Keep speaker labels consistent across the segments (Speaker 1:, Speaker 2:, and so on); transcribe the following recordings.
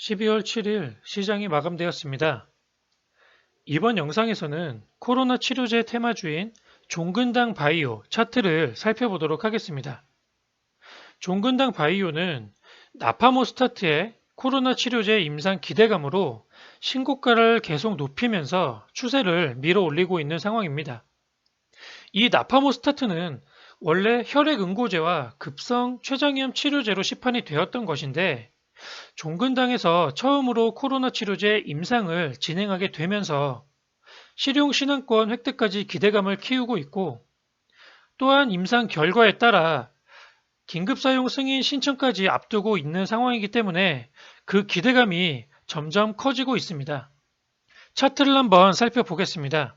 Speaker 1: 12월 7일 시장이 마감되었습니다. 이번 영상에서는 코로나 치료제 테마주인 종근당 바이오 차트를 살펴보도록 하겠습니다. 종근당 바이오는 나파모스타트의 코로나 치료제 임상 기대감으로 신고가를 계속 높이면서 추세를 밀어 올리고 있는 상황입니다. 이 나파모스타트는 원래 혈액 응고제와 급성 췌장염 치료제로 시판이 되었던 것인데 종근당에서 처음으로 코로나 치료제 임상을 진행하게 되면서 실용 신앙권 획득까지 기대감을 키우고 있고 또한 임상 결과에 따라 긴급 사용 승인 신청까지 앞두고 있는 상황이기 때문에 그 기대감이 점점 커지고 있습니다. 차트를 한번 살펴보겠습니다.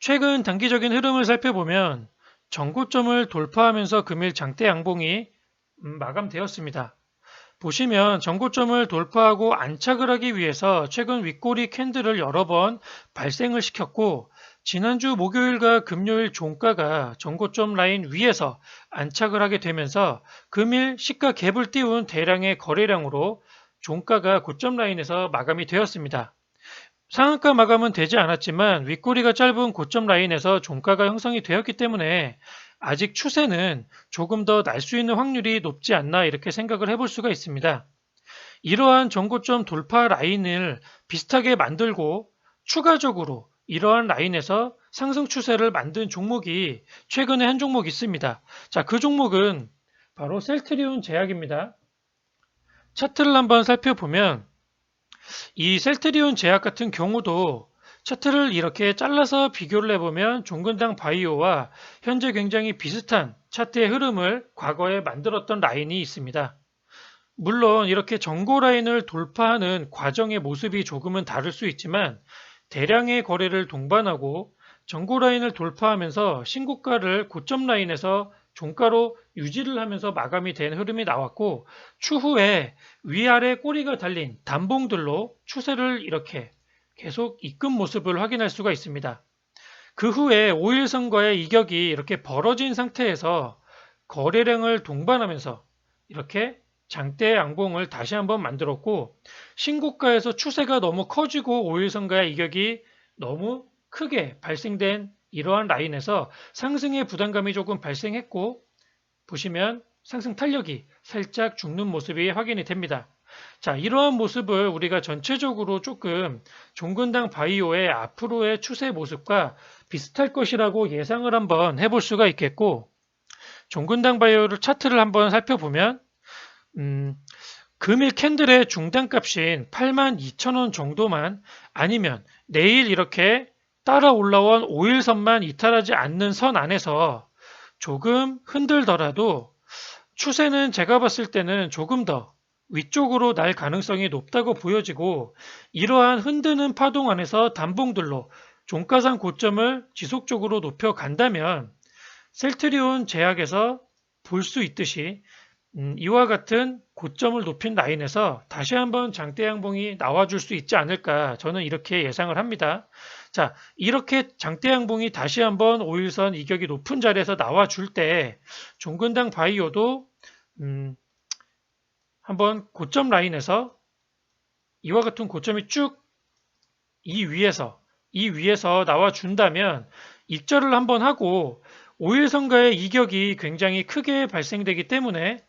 Speaker 1: 최근 단기적인 흐름을 살펴보면 전고점을 돌파하면서 금일 장대 양봉이 음, 마감되었습니다. 보시면 전고점을 돌파하고 안착을 하기 위해서 최근 윗꼬리 캔들을 여러 번 발생을 시켰고 지난주 목요일과 금요일 종가가 전고점 라인 위에서 안착을 하게 되면서 금일 시가 갭을 띄운 대량의 거래량으로 종가가 고점 라인에서 마감이 되었습니다. 상한가 마감은 되지 않았지만 윗꼬리가 짧은 고점 라인에서 종가가 형성이 되었기 때문에 아직 추세는 조금 더 날 수 있는 확률이 높지 않나 이렇게 생각을 해볼 수가 있습니다. 이러한 전고점 돌파 라인을 비슷하게 만들고 추가적으로 이러한 라인에서 상승 추세를 만든 종목이 최근에 한 종목 있습니다. 자, 그 종목은 바로 셀트리온 제약입니다. 차트를 한번 살펴보면 이 셀트리온 제약 같은 경우도 차트를 이렇게 잘라서 비교를 해보면 종근당 바이오와 현재 굉장히 비슷한 차트의 흐름을 과거에 만들었던 라인이 있습니다. 물론 이렇게 정고 라인을 돌파하는 과정의 모습이 조금은 다를 수 있지만 대량의 거래를 동반하고 정고 라인을 돌파하면서 신고가를 고점 라인에서 종가로 유지를 하면서 마감이 된 흐름이 나왔고 추후에 위아래 꼬리가 달린 단봉들로 추세를 이렇게 계속 이끈 모습을 확인할 수가 있습니다. 그 후에 5일선과의 이격이 이렇게 벌어진 상태에서 거래량을 동반하면서 이렇게 장대 양봉을 다시 한번 만들었고 신고가에서 추세가 너무 커지고 5일선과의 이격이 너무 크게 발생된 이러한 라인에서 상승의 부담감이 조금 발생했고 보시면 상승 탄력이 살짝 죽는 모습이 확인이 됩니다. 자, 이러한 모습을 우리가 전체적으로 조금 종근당 바이오의 앞으로의 추세 모습과 비슷할 것이라고 예상을 한번 해볼 수가 있겠고, 종근당 바이오를 차트를 한번 살펴보면, 음, 금일 캔들의 중단 값인 82,000원 정도만 아니면 내일 이렇게 따라 올라온 5일선만 이탈하지 않는 선 안에서 조금 흔들더라도 추세는 제가 봤을 때는 조금 더 위쪽으로 날 가능성이 높다고 보여지고 이러한 흔드는 파동 안에서 단봉들로 종가상 고점을 지속적으로 높여 간다면 셀트리온 제약에서 볼 수 있듯이 음, 이와 같은 고점을 높인 라인에서 다시 한번 장대 양봉이 나와줄 수 있지 않을까 저는 이렇게 예상을 합니다. 자 이렇게 장대 양봉이 다시 한번 5일선 이격이 높은 자리에서 나와줄 때 종근당 바이오도 음, 한번 고점 라인에서 이와 같은 고점이 쭉 이 위에서 이 위에서 나와 준다면 입절을 한번 하고 5일선과의 이격이 굉장히 크게 발생되기 때문에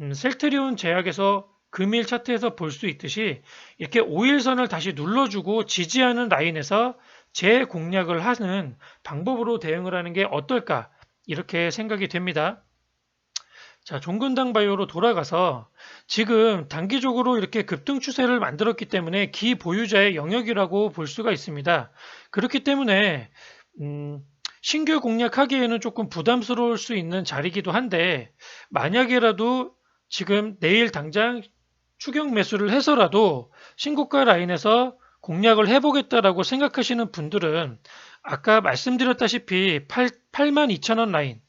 Speaker 1: 음, 셀트리온 제약에서 금일 차트에서 볼 수 있듯이 이렇게 5일선을 다시 눌러주고 지지하는 라인에서 재공략을 하는 방법으로 대응을 하는 게 어떨까 이렇게 생각이 됩니다. 자, 종근당 바이오로 돌아가서 지금 단기적으로 이렇게 급등 추세를 만들었기 때문에 기 보유자의 영역이라고 볼 수가 있습니다. 그렇기 때문에 음, 신규 공략하기에는 조금 부담스러울 수 있는 자리이기도 한데 만약에라도 지금 내일 당장 추격 매수를 해서라도 신고가 라인에서 공략을 해보겠다라고 생각하시는 분들은 아까 말씀드렸다시피 8, 82,000원 라인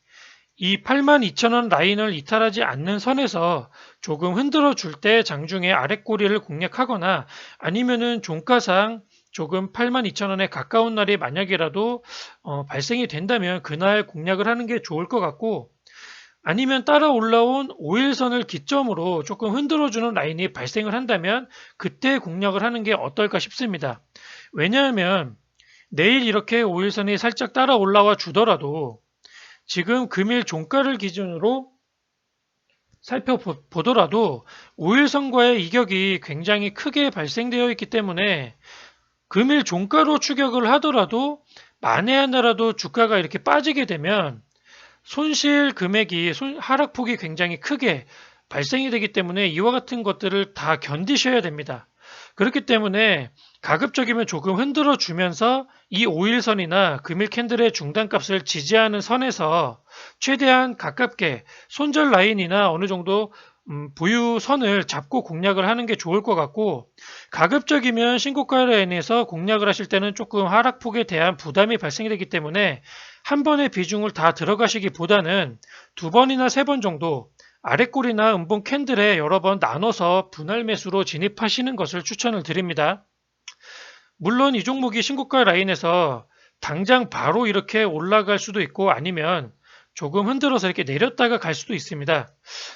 Speaker 1: 이 82,000원 라인을 이탈하지 않는 선에서 조금 흔들어 줄 때 장중에 아랫꼬리를 공략하거나 아니면은 종가상 조금 82,000원에 가까운 날이 만약이라도 어, 발생이 된다면 그날 공략을 하는 게 좋을 것 같고 아니면 따라 올라온 5일선을 기점으로 조금 흔들어주는 라인이 발생을 한다면 그때 공략을 하는 게 어떨까 싶습니다. 왜냐하면 내일 이렇게 5일선이 살짝 따라 올라와 주더라도 지금 금일 종가를 기준으로 살펴보더라도 5일 선과의 이격이 굉장히 크게 발생되어 있기 때문에 금일 종가로 추격을 하더라도 만에 하나라도 주가가 이렇게 빠지게 되면 손실 금액이 손- 하락폭이 굉장히 크게 발생이 되기 때문에 이와 같은 것들을 다 견디셔야 됩니다. 그렇기 때문에 가급적이면 조금 흔들어 주면서 이 5일선이나 금일 캔들의 중단값을 지지하는 선에서 최대한 가깝게 손절 라인이나 어느 정도 음, 보유 선을 잡고 공략을 하는 게 좋을 것 같고 가급적이면 신고가 라인에서 공략을 하실 때는 조금 하락폭에 대한 부담이 발생이 되기 때문에 한 번의 비중을 다 들어가시기보다는 두 번이나 세 번 정도 아랫골이나 음봉 캔들에 여러 번 나눠서 분할 매수로 진입하시는 것을 추천을 드립니다. 물론 이 종목이 신고가 라인에서 당장 바로 이렇게 올라갈 수도 있고 아니면 조금 흔들어서 이렇게 내렸다가 갈 수도 있습니다.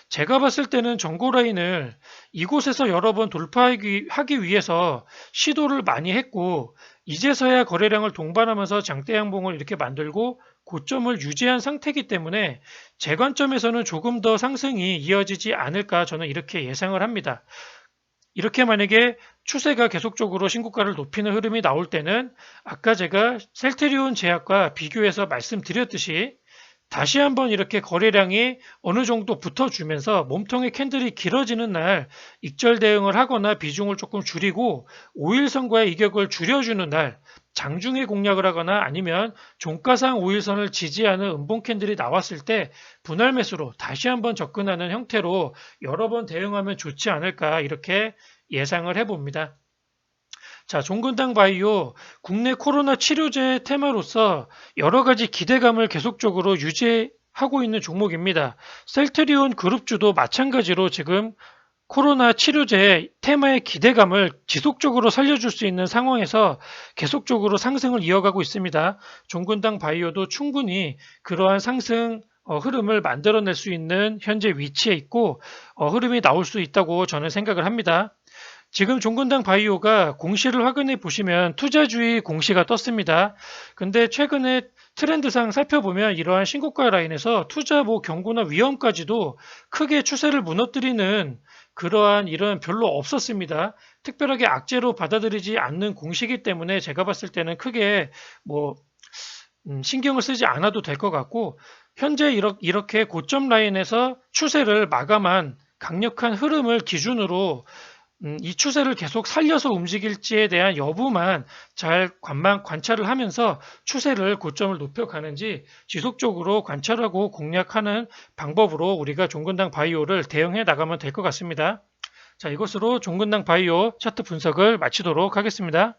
Speaker 1: 제가 봤을 때는 전고 라인을 이곳에서 여러 번 돌파하기 하기 위해서 시도를 많이 했고 이제서야 거래량을 동반하면서 장대 양봉을 이렇게 만들고 고점을 유지한 상태이기 때문에 제 관점에서는 조금 더 상승이 이어지지 않을까 저는 이렇게 예상을 합니다. 이렇게 만약에 추세가 계속적으로 신고가를 높이는 흐름이 나올 때는 아까 제가 셀트리온 제약과 비교해서 말씀드렸듯이 다시 한번 이렇게 거래량이 어느 정도 붙어주면서 몸통의 캔들이 길어지는 날 익절 대응을 하거나 비중을 조금 줄이고 5일선과의 이격을 줄여주는 날 장중에 공략을 하거나 아니면 종가상 5일선을 지지하는 음봉 캔들이 나왔을 때 분할 매수로 다시 한번 접근하는 형태로 여러 번 대응하면 좋지 않을까 이렇게 예상을 해봅니다. 자, 종근당 바이오 국내 코로나 치료제 테마로서 여러 가지 기대감을 계속적으로 유지 하고 있는 종목입니다. 셀트리온 그룹주도 마찬가지로 지금 코로나 치료제 테마의 기대감을 지속적으로 살려줄 수 있는 상황에서 계속적으로 상승을 이어가고 있습니다. 종근당 바이오도 충분히 그러한 상승 어, 흐름을 만들어낼 수 있는 현재 위치에 있고 어, 흐름이 나올 수 있다고 저는 생각을 합니다. 지금 종근당 바이오가 공시를 확인해 보시면 투자주의 공시가 떴습니다. 근데 최근에 트렌드상 살펴보면 이러한 신고가 라인에서 투자 뭐 경고나 위험까지도 크게 추세를 무너뜨리는 그러한 일은 별로 없었습니다. 특별하게 악재로 받아들이지 않는 공시기 때문에 제가 봤을 때는 크게 뭐 음, 신경을 쓰지 않아도 될 것 같고 현재 이렇게 고점 라인에서 추세를 마감한 강력한 흐름을 기준으로 음, 이 추세를 계속 살려서 움직일지에 대한 여부만 잘 관만 관찰을 하면서 추세를 고점을 높여가는지 지속적으로 관찰하고 공략하는 방법으로 우리가 종근당 바이오를 대응해 나가면 될 것 같습니다. 자, 이것으로 종근당 바이오 차트 분석을 마치도록 하겠습니다.